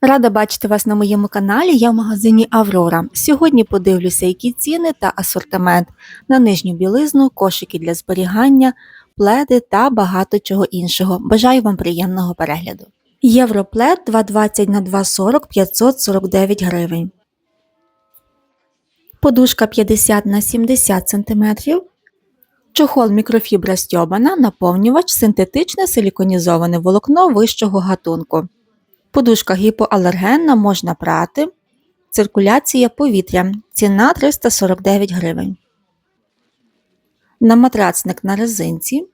Рада бачити вас на моєму каналі. Я в магазині Аврора. Сьогодні подивлюся, які ціни та асортимент на нижню білизну, кошики для зберігання, пледи та багато чого іншого. Бажаю вам приємного перегляду. Європлед 220 на 240 549 гривень. Подушка 50 на 70 см. Чохол мікрофібра стьобана, наповнювач, синтетичне силіконізоване волокно вищого гатунку. Подушка гіпоалергенна можна прати. Циркуляція повітря. Ціна 349 гривень. На матрацник на резинці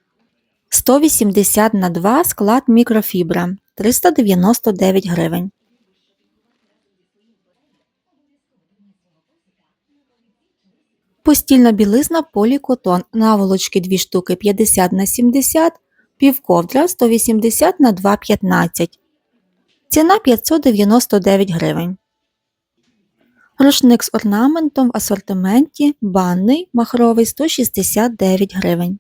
180 на 2 склад мікрофібра 399 гривень. Постільна білизна полікотон. Наволочки 2 штуки 50 на 70, півковдра 180 на 2,15. Ціна 599 гривень. Рушник з орнаментом в асортименті банний махровий 169 гривень.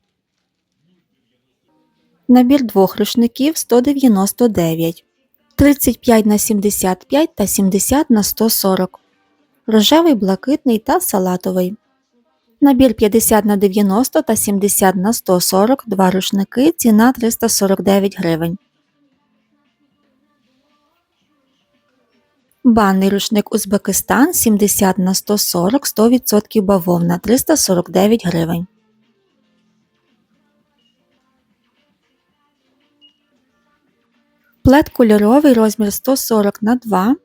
Набір двох рушників 199 35 на 75 та 70 на 140 Рожевий, блакитний та салатовий. Набір 50 на 90 та 70 на 140 два рушники. Ціна 349 гривень. Банний рушник Узбекистан 70 на 140 100% бавовна 349 гривень. Плед кольоровий розмір 140 на 2.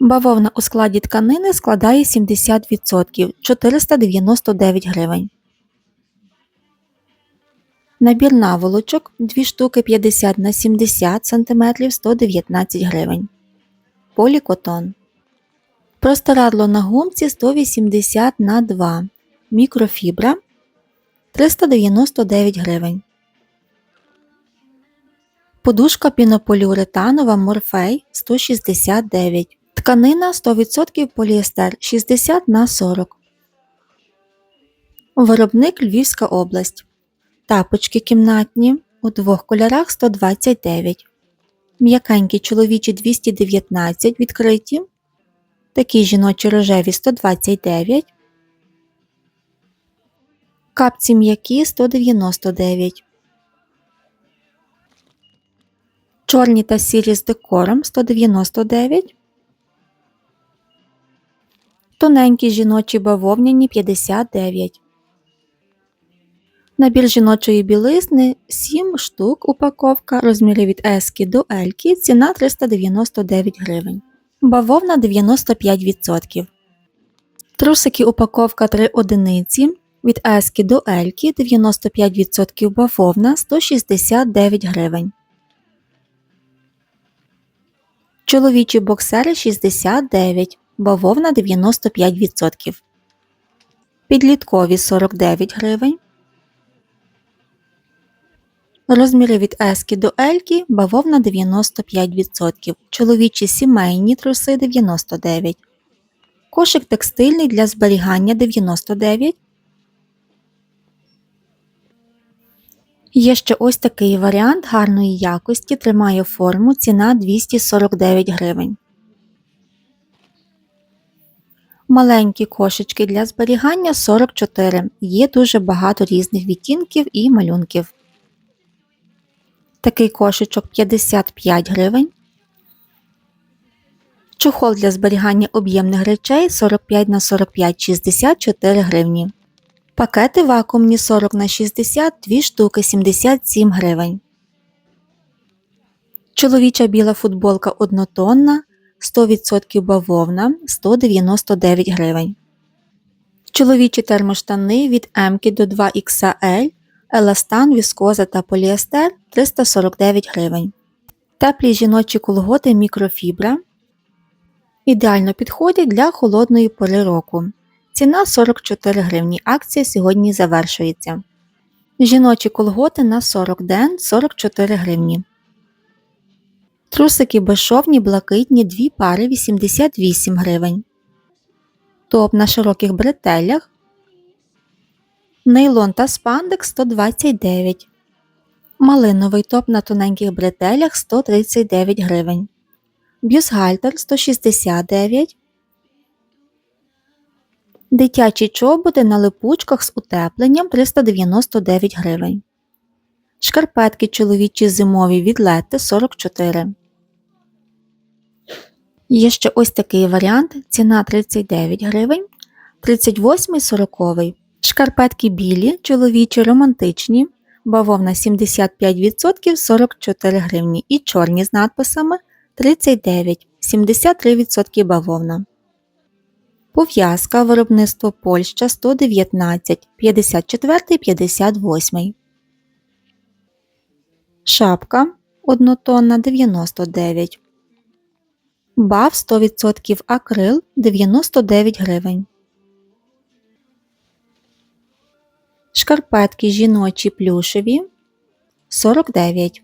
Бавовна у складі тканини складає 70% 499 гривень. Набір наволочок 2 штуки 50 на 70 см 119 гривень. Полікотон. Простирадло на гумці 180 на 2. Мікрофібра 399 гривень. Подушка пінополіуретанова Морфей 169 Тканина 100% поліестер 60 на 40 Виробник Львівська область. Тапочки кімнатні у двох кольорах 129 М'якенькі чоловічі 219 відкриті. Такі жіночі рожеві 129. Капці м'які 199. Чорні та сірі з декором 199. Тоненькі жіночі бавовняні 59. Набір жіночої білизни 7 штук упаковка, розміри від S до L, ціна 399 гривень. Бавовна 95%. Трусики упаковка 3 одиниці від S до L 95% бавовна 169 гривень. Чоловічі боксери 69, бавовна 95%. Підліткові 49 гривень. Розміри від S до L бавовна 95%, чоловічі сімейні труси 99, кошик текстильний для зберігання 99. Є ще ось такий варіант гарної якості, тримає форму, ціна 249 гривень. Маленькі кошечки для зберігання 44. Є дуже багато різних відтінків і малюнків. Такий кошечок 55 гривень. Чохол для зберігання об'ємних речей 45 на 45 64 гривні. Пакети вакуумні 40 на 60 2 штуки 77 гривень. Чоловіча біла футболка однотонна 100% бавовна 199 гривень. Чоловічі термоштани від М до 2XL еластан, віскоза та поліестер 349 гривень. Теплі жіночі колготи мікрофібра. Ідеально підходять для холодної пори року. Ціна 44 гривні. Акція сьогодні завершується. Жіночі колготи на 40 ден 44 гривні. Трусики безшовні блакитні 2 пари 88 гривень. Топ на широких бретелях Нейлон та спандекс 129 Малиновий топ на тоненьких бретелях 139 гривень. бюстгальтер 169, дитячі чоботи на липучках з утепленням 399 гривень, шкарпетки чоловічі зимові від Летти 44. Є ще ось такий варіант, ціна 39 гривень, 38 40 Шкарпетки білі, чоловічі романтичні, бавовна 75% 44 гривні і чорні з надписами 39, 73% бавовна. Пов'язка виробництво Польща 119, 54, 58. Шапка однотонна 99. Бав 100% акрил 99 гривень. Шкарпетки жіночі плюшеві 49.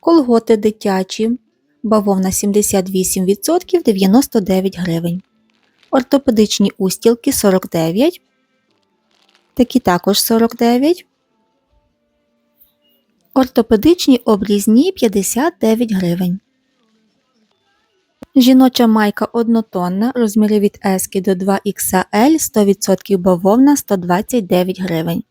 Колготи дитячі. Бавовна 78% 99 гривень. Ортопедичні устілки 49. Такі також 49. Ортопедичні обрізні 59 гривень. Жіноча майка однотонна, розміри від S до 2XL, 100% бавовна 129 гривень.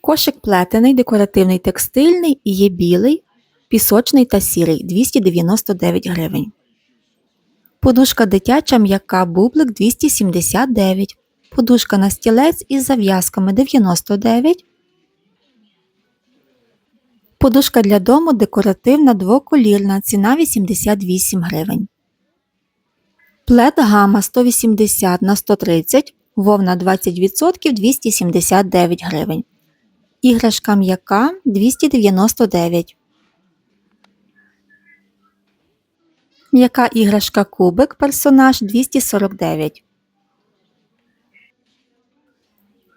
Кошик плетений, декоративний текстильний і є білий, пісочний та сірий 299 гривень. Подушка дитяча м'яка бублик 279 Подушка на стілець із зав'язками 99 Подушка для дому декоративна двоколірна, ціна 88 гривень. Плед гама 180 на 130, вовна 20% 279 гривень. Іграшка м'яка 299. М'яка іграшка кубик персонаж 249.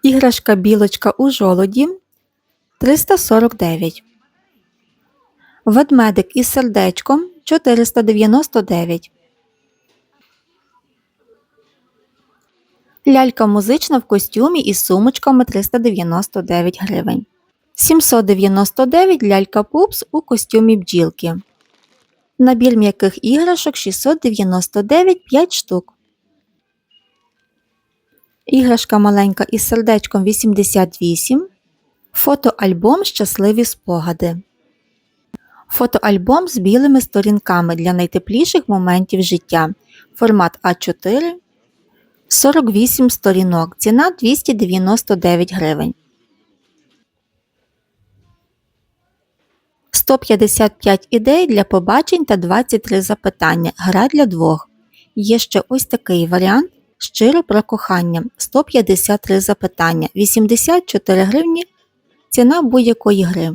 Іграшка білочка у жолоді 349. Ведмедик із сердечком 499. Лялька музична в костюмі із сумочками 399 гривень. 799 лялька пупс у костюмі бджілки. Набір м'яких іграшок 699 5 штук. Іграшка маленька із сердечком 88. Фотоальбом Щасливі спогади. Фотоальбом з білими сторінками для найтепліших моментів життя. Формат А4. 48 сторінок. Ціна 299 гривень. 155 ідей для побачень та 23 запитання. Гра для двох. Є ще ось такий варіант. Щиро про кохання 153 запитання, 84 гривні. Ціна будь-якої гри.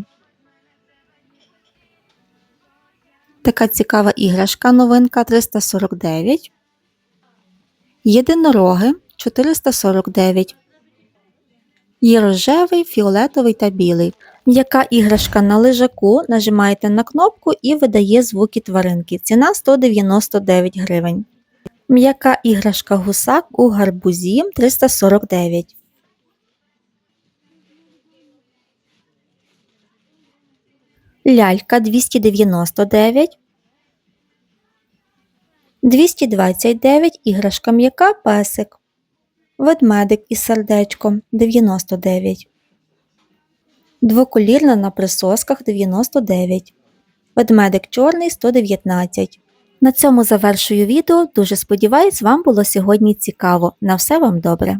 Така цікава іграшка новинка 349. Єдинороги 449. Є рожевий, фіолетовий та білий. М'яка іграшка на лежаку нажимаєте на кнопку і видає звуки тваринки. Ціна 199 гривень. М'яка іграшка гусак у гарбузі 349. Лялька 299. 229 іграшка м'яка песик. Ведмедик із сердечком 99. Двоколірна на присосках 99. Ведмедик чорний 119. На цьому завершую відео. Дуже сподіваюсь, вам було сьогодні цікаво. На все вам добре!